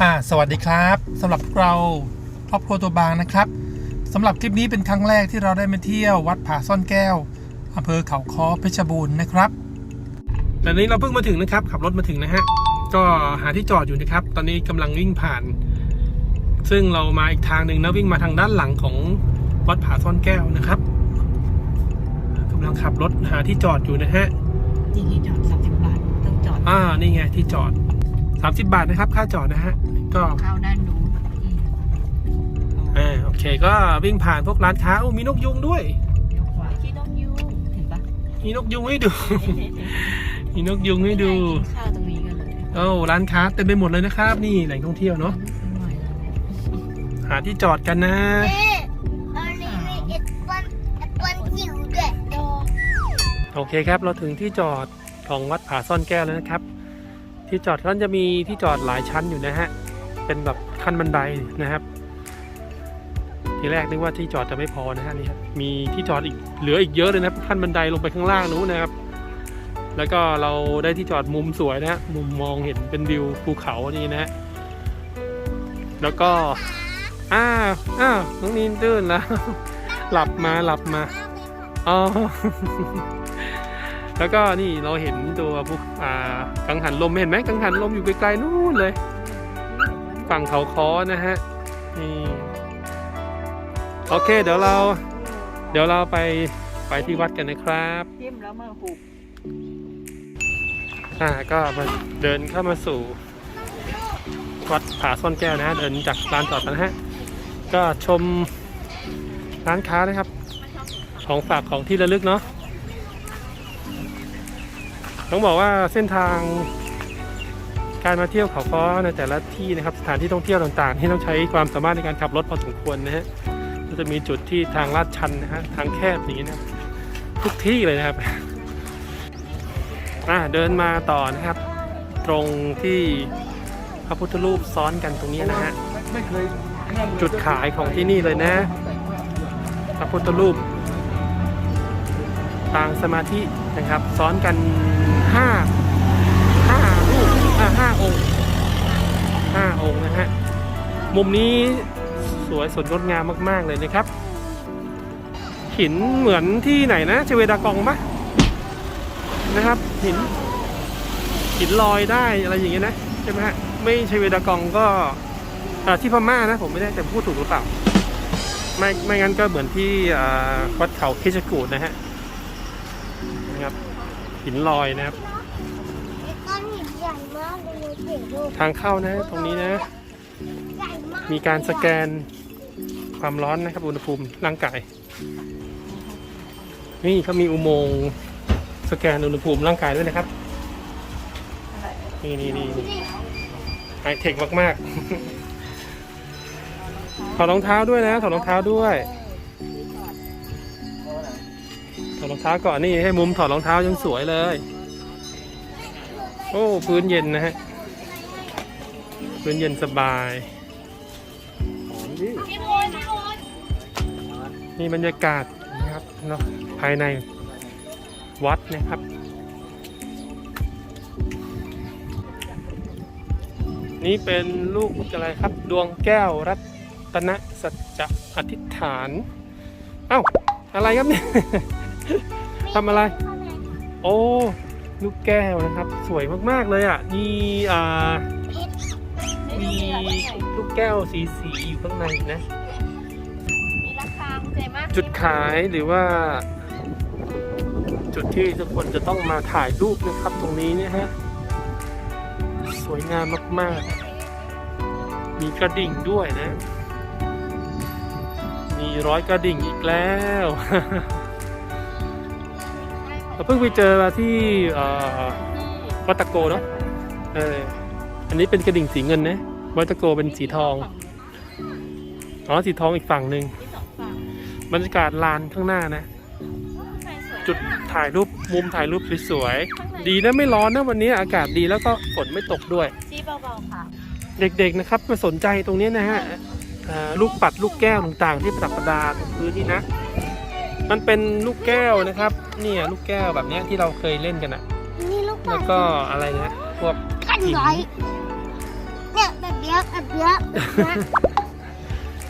อ่าสวัสดีครับสำหรับพวกเราครอบครัวตัวบางนะครับสำหรับคลิปนี้เป็นครั้งแรกที่เราได้มาเที่ยววัดผาซ่อนแก้วอำเภอเขาค้อเพชรบูรณ์นะครับตอนนี้เราเพิ่งมาถึงนะครับ ขับรถมาถึงนะฮะก็หาที่จอดอยู่นะครับ ตอนนี้กำลังวิ่งผ่าน ซึ่งเรามาอีกทางหนึ่งนะวิ่งมาทางด้านหลังของวัดผาซ่อนแก้วนะครับกำลังขับรถหาที่จอดอยู่นะฮะจริงๆจอดสามสิบบาทต้องจอดอ่านี่ไงที่จอด 30บาทนะครับ ค่าจอดนะฮะ ก็เข้าด้านนู้นอืมอ่าโอเค ก็วิ่งผ่านพวกร้านค้าโอ้มีนกยุงด้วยเลี้ยวขวาที่ต้องยูเห็นปะมีนกยุงให้ดู มีนกยุงให้ดูกินข้าวตรงนี้กันเลยโอ้ร้านค้าเต็มไปหมดเลยนะครับ นี่แหล่งท่องเที่ยวเนาะหน่อยแล้วหาที่จอดกันนะเอ๊ะอันนี้มีแอปเปิ้ลแอปเปิ้ลจิ๋วด้วยโตโอเคครับ เราถึงที่จอดของวัดผาซ่อนแก้วแล้วนะครับ ที่จอดก็จะมีที่จอดหลายชั้นอยู่นะฮะ เป็นแบบขั้นบันไดนะครับ ทีแรกนึกว่าที่จอดจะไม่พอนะฮะนี่ครับมีที่จอดอีกเหลืออีกเยอะเลยนะครับขั้นบันไดลงไปข้างล่างนู้นนะครับ แล้วก็เราได้ที่จอดมุมสวยนะฮะมุมมองเห็นเป็นวิวภูเขานี่นะฮะแล้วก็อ้าวอ้าวน้องนีนตื่นแล้ว หลับมาหลับมาอ๋อ แล้วก็นี่เราเห็นตัวพวกอ่ากังหันลมเห็นไหมกังหันลมอยู่ไกลๆนู่นเลย ฝั่งเขาค้อนะฮะนี่โอเค เดี๋ยวเรา เดี๋ยวเราไปไปที่วัดกันนะครับจิ้มแล้วมาหุบอ่าก็มาเดินเข้ามาสู่ วัดผาซ่อนแก้วนะฮะเดินจากลานจอดนะฮะก็ชมร้านค้านะครับ ของฝากของที่ระลึกเนาะ ต้องบอกว่าเส้นทางการมาเที่ยวเขาค้อในแต่ละที่นะครับสถานที่ท่องเที่ยวต่างๆ ที่ต้องใช้ความสามารถในการขับรถพอสมควรนะฮะก็จะมีจุดที่ทางลาดชันนะฮะทางแคบอย่างนี้นะทุกที่เลยนะครับอ่าเดินมาต่อนะครับ ตรงที่พระพุทธรูปซ้อนกันตรงนี้นะฮะจุดขายของที่นี่เลยนะ พระพุทธรูปปางสมาธินะครับ ซ้อนกัน ห้าห้ารูปอ่าห้าองค์ห้าองค์นะฮะ มุมนี้สวยสดงดงามมาก ๆ เลยนะครับ หินเหมือนที่ไหนนะเชเวดากองปะนะครับหินหินลอยได้อะไรอย่างเงี้ยนะใช่ไหมฮะไม่ใช่เวดากองก็ที่พม่านะผมไม่ได้แต่พูดถูกหรือเปล่าไม่ไม่งั้นก็เหมือนที่วัดเขาคิชกูดนะฮะนะครับ หินลอยนะครับไอ้ก้อนหินใหญ่มากเลยเจ๋งลูกทางเข้านะ ตรงนี้นะ ใหญ่มากมีการสแกนความร้อนนะครับ อุณหภูมิร่างกาย นี่เขามีอุโมงค์สแกนอุณหภูมิร่างกายด้วยนะครับ นี่นี่นี่ไฮเทคมากๆ ถอดรองเท้าด้วยนะถอดรองเท้าด้วย ถอดรองเท้าก่อนนี่ให้มุมถอดรองเท้ายังสวยเลย โอ้พื้นเย็นนะฮะ พื้นเย็นสบายพี่โอนพี่โอนนี่บรรยากาศนะครับเนาะภายในวัดนะครับ นี่เป็นลูกอะไรครับ ดวงแก้วรัตนสัจจะอธิษฐาน เอ้า อะไรครับเนี่ย ทำอะไร โอ้ลูกแก้วนะครับ สวยมากๆเลยอะมีอ่ามีลูกแก้วสีสีๆอยู่ข้างในนะมีราคาคุณเจมากจุดขายหรือว่า จุดที่ทุกคนจะต้องมาถ่ายรูปนะครับตรงนี้เนี่ยฮะสวยงามมากๆ มีกระดิ่งด้วยนะ มีร้อยกระดิ่งอีกแล้ว เราเพิ่งไปเจอมาที่เอ่อวัดตะโกเนาะเอออันนี้เป็นกระดิ่งสีเงินนะวัดตะโกเป็นสีทองอ๋อสีทองอีกฝั่งหนึ่งที่สองฝั่งบรรยากาศลานข้างหน้านะข้างในสวยจุดถ่ายรูปมุมถ่ายรูปสวยๆดีนะไม่ร้อนนะวันนี้อากาศดีแล้วก็ฝนไม่ตกด้วยชี้เบาๆค่ะ เด็กๆนะครับมาสนใจตรงนี้นะฮะอ่าลูกปัดลูกแก้วต่างๆ ที่ประดับประดาตรงพื้นนี่นะ มันเป็นลูกแก้วนะครับ เนี่ยลูกแก้วแบบเนี้ยที่เราเคยเล่นกันอะนี่ลูกแล้วก็อะไรนะพวกกันหินร้อยเนี่ยแบบนี้ปียกอับเปียก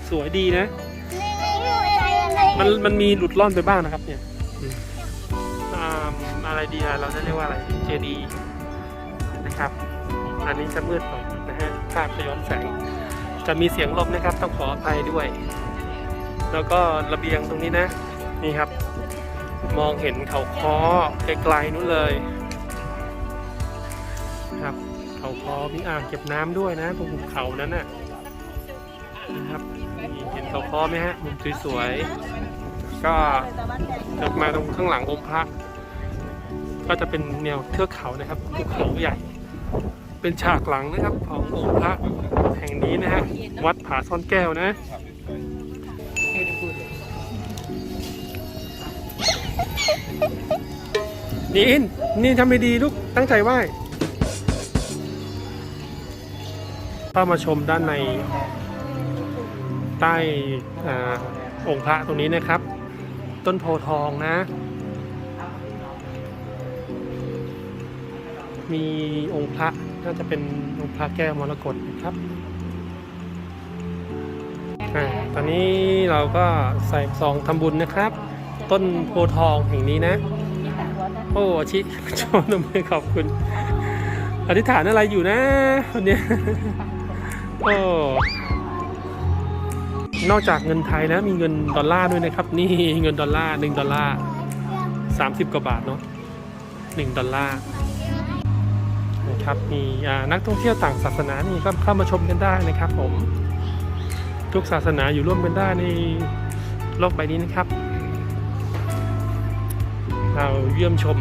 สวยดีนะ นี่นี่นี่อะไรอะไรมันมันมีหลุดล่อนไปบ้างนะครับ เนี่ยอืมอ่าอะไรดีอะเราจะเรียกว่าอะไร เจดีนะครับ อันนี้จะมืดหน่อยนะฮะภาพจะย้อนแสง จะมีเสียงลมนะครับ ต้องขออภัยด้วย แล้วก็ระเบียงตรงนี้นะ นี่ครับ มองเห็นเขาค้อไกลๆนู้นเลยครับ เขาค้อมีอ่างเก็บน้ำด้วยนะตรงหุบเขานั้นน่ะนะครับนี่เห็นเขาค้อไหมฮะมุมสวยๆก็จะมาตรงข้างหลังองค์พระก็จะเป็นแนวเทือกเขานะครับภูเขาใหญ่ เป็นฉากหลังนะครับขององค์พระแห่งนี้นะฮะวัดผาซ่อนแก้วนะ นี่อินนี่ทำไม่ดีลูก ตั้งใจไหว้เข้ามาชมด้านในใต้อองค์พระตรงนี้นะครับ ต้นโพธิ์ทองนะ มีองค์พระน่าจะเป็นองค์พระแก้วมรกตนะครับอตอนนี้เราก็ใส่ซองทำบุญนะครับ ต้นโพธิ์ทองแห่งนี้นะ โอ้อาชิโชว์นมือขอบคุณ อธิษฐานอะไรอยู่นะคนเนี้ยโอ้นอกจากเงินไทยแล้วมีเงินดอลลาร์ด้วยนะครับ นี่เงินดอลลาร์หนึ่งดอลลาร์สามสิบกว่าบาทเนาะหนึ่งดอลลาร์นะครับมีอ่านักท่องเที่ยวต่างศาสนานี่ก็เข้ามาชมกันได้นะครับผม ทุกศาสนาอยู่ร่วมกันได้ในโลกใบนี้นะครับเราเยี่ยมชม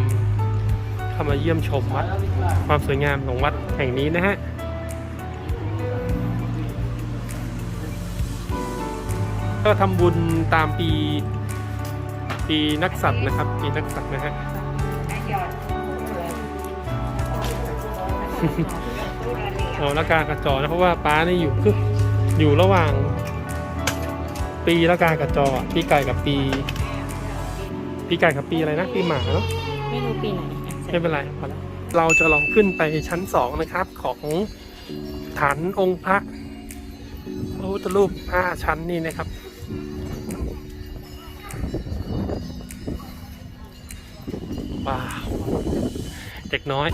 เข้ามาเยี่ยมชมวัดความสวยงามของวัดแห่งนี้นะฮะก็ทำบุญตามปีปีนักสัตว์นะครับ ปีนักสัตว์นะฮะเอาละกากระจอนะเพราะว่าป้านี่อยู่คืออยู่ระหว่าง ปีละกากระจอปีไก่กับปี ปีไก่กับปีอะไรนะปีหมาเนาะไม่รู้ปีไหนไม่เป็นไรพอแล้วเราจะลองขึ้นไปชั้นสองนะครับ ของฐานองค์พระพระพุทธรูปห้าชั้นนี่นะครับว้าวเด็กน้อย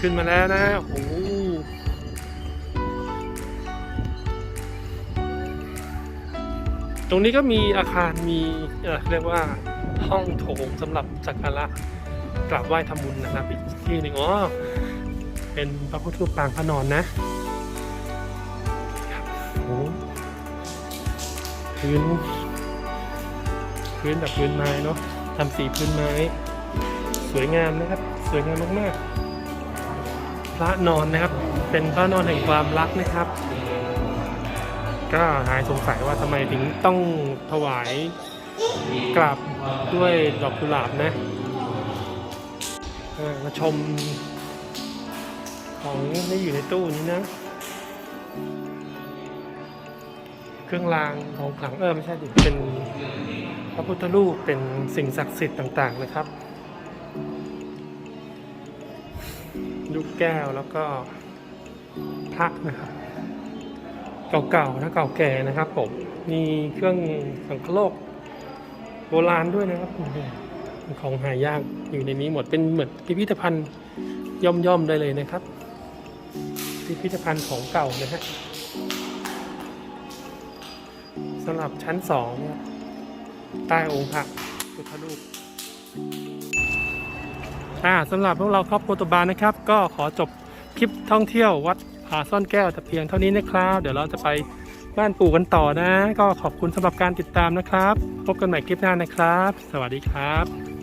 ขึ้นมาแล้วนะโอ้โห ตรงนี้ก็มีอาคารมีเรียกว่าห้องโถงสำหรับสักการะกราบไหว้ทำบุญนะครับอีกที่หนึ่งอ๋อเป็นพระพุทธรูปปางพระนอนนะโอ้พื้นพื้นแบบพื้นไม้เนาะทำสีพื้นไม้ สวยงามนะครับ สวยงามมากๆพระนอนนะครับ เป็นพระนอนแห่งความรักนะครับ ก็หายสงสัยว่าทำไมถึงต้องถวายกราบด้วยดอกกุหลาบนะมาชมของที่อยู่ในตู้นี้นะ เครื่องรางของขลังเออไม่ใช่ดิเป็นพระพุทธรูปเป็นสิ่งศักดิ์สิทธิ์ต่างๆนะครับ ลูกแก้วแล้วก็พระนะครับ เก่าๆนะเก่าแก่นะครับผมมีเครื่องสังคโลกโบราณด้วยนะครับของหายากอยู่ในนี้หมดเป็นเหมือนพิพิธภัณฑ์ย่อมๆได้เลยนะครับ พิพิธภัณฑ์ของเก่านะฮะสำหรับชั้นสองใต้องค์พระพุทธรูปอ่าสำหรับพวกเราครอบครัวตบานนะครับ ก็ขอจบคลิปท่องเที่ยววัดาซ่อนแก้วแต่เพียงเท่านี้นะครับ เดี๋ยวเราจะไปบ้านปู่กันต่อนะ ก็ขอบคุณสำหรับการติดตามนะครับ พบกันใหม่คลิปหน้านะครับ สวัสดีครับ